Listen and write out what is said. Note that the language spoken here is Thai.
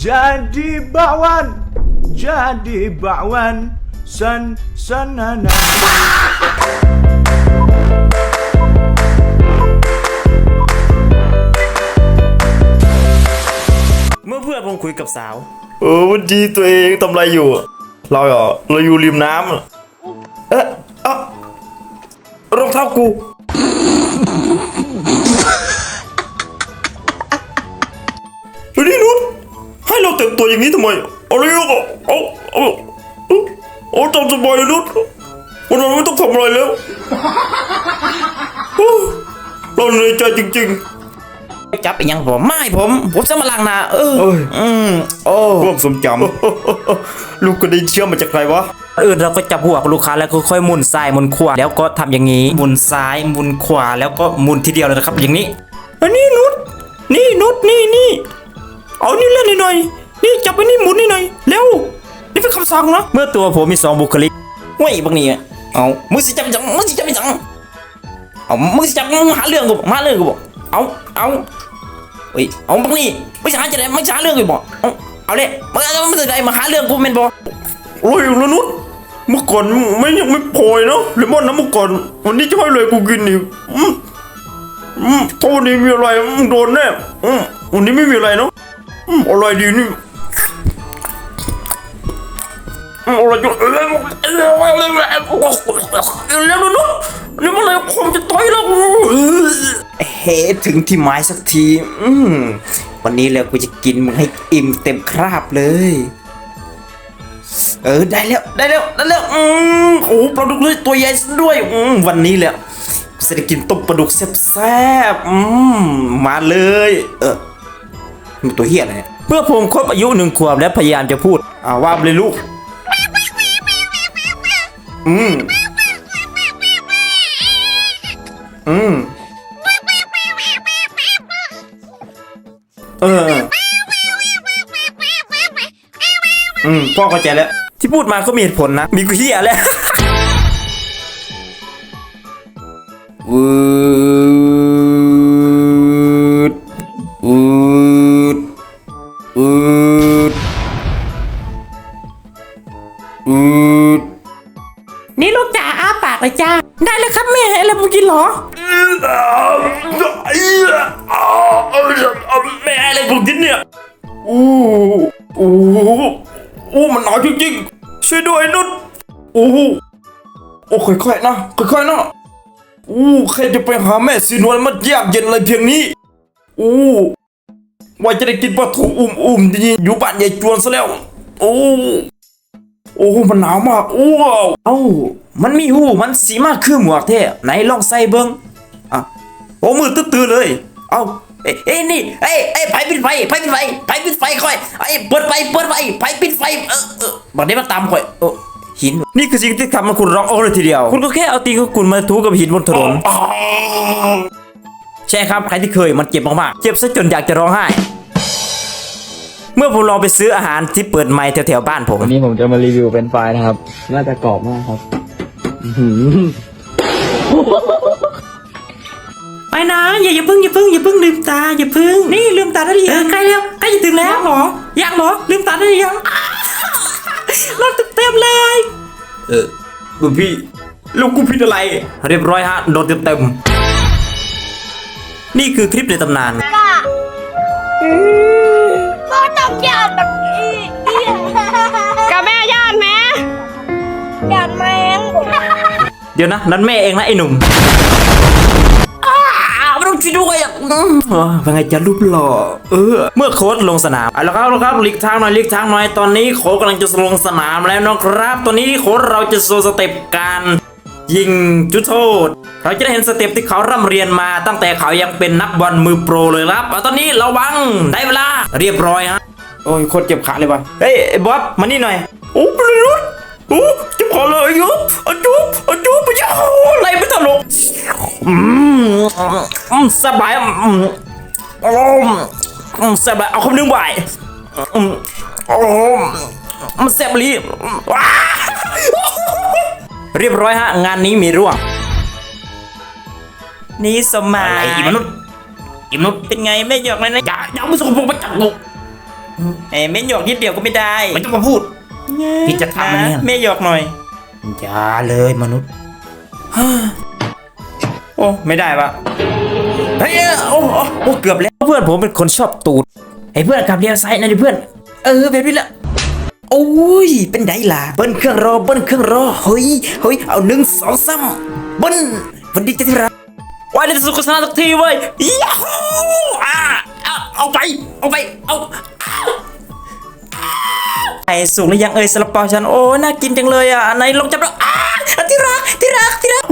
Jadi bakwan Jadi bakwan San sanana "เมื่อเพื่อนผมคุยกับสาว เออวันดีตัวเองทำอะไรอยู่อะเราเหรอเราอยู่ริมน้ำอะเอ๊ะเอะรองเท้ากู ต่งตัวอย่างนี้ทำไมเอาเลยลูกเอาเอาเอาเอาตามสบายเลยนุชวันนั้นไม่ต้องทำอะไรแล้วโอ้เราเหนื่อยใจจริงจับอีกยังผมไม่ผม ผมจะมาล้างหน้าเออๆเอ้ยอืมโอ้ร่วมสมจำลูกก็ได้เชื่อมาจากใครวะอื่นเราก็จับหัวลูกค้าแล้วก็ค่อยหมุนซ้ายหมุนขวาแล้วก็ทำอย่างนี้หมุนซ้ายหมุนขวาแล้วก็หมุนทีเดียวเลยนะครับอย่างนี้อันนี้นุชนี่นุชนี่นี่เอานี่เล่นหน่อยๆ นี่จับไปนี่หมุนนี่หน่อยเร็วนี่เป็นคำสั่งนะเมื่อตัวผมมีสองบุคลิกเว้ยพวกนี้เอามึงสิจับไปจังมึงสิจับไปจังเอามึงสิจับมึงหาเรื่องกูบอกมาเรื่องกูบอกเอาเอาเฮ้ยเอาพวกนี้ไม่ใช่หาจะได้ไม่ใช่หาเรื่องกูบอกเอาเอาเลยมึงเอามึงได้มาหาเรื่องกูเป็นบอกโอ้ยล้วนุชเมื่อก่อนไม่ยังไม่พอยเนาะเลมอนนะเมื่อก่อนวันนี้จะให้เลยกูกินอีกอืมอืมโทษนี้มีอะไรโดนแน่อืมวันนี้ไม่มีอะไรเนาะอืมอะไรดีนี่ อืมอะไรจุเร็วเร็วเร็วเร็วเร็วเร็วนุชนี่มันอะไรคงจะต่อยแล้วเฮ้ถึงที่หมายสักที อืมวันนี้แล้วกูจะกินมึงให้อิ่มเต็มคราบเลย เออได้แล้วได้แล้วได้แล้วอืมโอ้ปลาดุกเลยตัวใหญ่ซะด้วยอืมวันนี้แหละกูจะได้กินต้มปลาดุกแซ่บๆอืมมาเลย เออมันตัวเฮียอะไรเนี่ยเมื่อผมครบอายุหนึ่งขวบและพยายามจะพูดอ่าว่าไปเลยลูก อืมอืมเออ อืมพ่อเข้าใจแล้ว ที่พูดมาก็มีเหตุผลนะ มีกูเฮียแล้ววืดวืดวืดวืด นี่ลูกจ๋าอ้าปากเลยจ้า ได้แล้วครับแม่อะไรมึงกินเหรอแม่อะไรกูกินเนี่ยอู้อู้อู้มันหนาวจริงๆช่วยด้วยนุชอู้โอ้ค่อยๆนะค่อยๆนะอู้ใครจะไปหาแม่สีนวลมันยากเย็นอะไรเพียงนี้อู้ว่าจะได้กินปลาทูอุ่มๆดีอยู่บ้านยายจวนซะแล้วโอ้ โอ้ มันหนาวมากอู้ว้าวเอ้า มันมีหูมันสีมากคือหมวกแท้ไหนลองใส่เบิ้งอะโอ้มือตื้อๆเลย เอ้าเอ้ยเอ้ยนี่เอ้ยเอ้ยไฟปิดไฟไฟปิดไฟไฟปิดไฟค่อยไอ้ยเปิดไฟเปิดไฟไฟปิดไฟเออเออบัดนี้มาตามค่อยเออหิน นี่คือสิ่งที่ทำให้คุณร้องโอ้เลยทีเดียว คุณก็แค่เอาตีนของคุณมาทูกับหินบนถนนใช่ครับใครที่เคยมันเจ็บมากๆเจ็บซะจนอยากจะร้องไห้ เมื่อผมลองไปซื้ออาหารที่เปิดไมค์แถวๆบ้านผม วันนี้ผมจะมารีวิวเป็นไฟรายนะครับ น่าจะกรอบมากครับอื้อหือไปนะอย่าอย่าเพิ่งอย่าเพิ่งอย่าเพิ่งลืมตาอย่าเพิ่งนี่ลืมตาได้หรือยังใกล้แล้วใกล้จะถึงแล้วหรอยังเหรอลืมตาได้หรือยังรอบเต็มๆเลย เออบุพี่ลูกกูผิดอะไร เรียบร้อยฮะโดนเต็มๆนี่คือคลิปในตำนานก็ต้อง ยานแบบนี้กับแม่ย่านแม่ยานแมงเดี๋ยวนะ นั้นแม่เองนะไอ้หนุ่มอ้าวไม่ต้องช่วยด้วยอะอืมอ๋อเป็นไงจะรูปหล่อ เออ เมื่อโค้ดลงสนามเอาละครับเอาละครับหลีกทางหน่อยหลีกทางหน่อย ตอนนี้โค้ดกำลังจะลงสนามแล้วนะครับ ตอนนี้โค้ดเราจะโชว์สเต็ปการยิงจุดโทษ เราจะได้เห็นสเต็ปที่เขาร่ำเรียนมาตั้งแต่เขายังเป็นนักบอลมือโปรเลยครับเอาตอนนี้ระวังได้เวลาเรียบร้อยฮะ โอ้ยโคตรเจ็บขาเลยว่ะเฮ้ยไอ้บ๊อบมานี่หน่อยโอ้เป็นรถโอ้จะพอเลยยุบอะจุบอะจุบไปเจ้าอะไรไม่ตลกอืมอืมสบายอืมอืมอืมสบายเอาคำนึงบ่ายอืมโอ้มันแซ่บลีว้าเรียบร้อยฮะ งานนี้มีร่วง นี่สมัยอะไรอีมนุษย์อิมนุษย์เป็นไงไม่หยอกเลยนะอย่าอย่ามาสกปรกมาจับกู เอ้ยไม่หยอกนิดเดียวก็ไม่ได้ไม่ต้องมาพูด พี่จะทำมันเนี่ยแม่หยอกหน่อย อย่าเลยมนุษย์ โอ้ไม่ได้ปะเฮ้ยโอ้โอ้โอ้เกือบแล้วเพื่อนผมเป็นคนชอบตูดไอ้เพื่อนขับเลี้ยวซ้ายนะดิเพื่อน เออแบบนี้ละโอ้ยเป็นไดล่ะเบิ้ลเครื่องรอเบิ้ลเครื่องรอเฮ้ยเฮ้ยเอาหนึ่งสองสามเบิ้ลวันดีจะที่รักวันนี้สุขสันต์สักทีเว้ยยาฮูอ่าเอาเอาไปเอาไปเอา ไก่สุกหรือยังเอ่ยสลับเปาฉันโอ้น่ากินจังเลยอะไหนลองจับแล้วอ่าที่รักที่รักที่รัก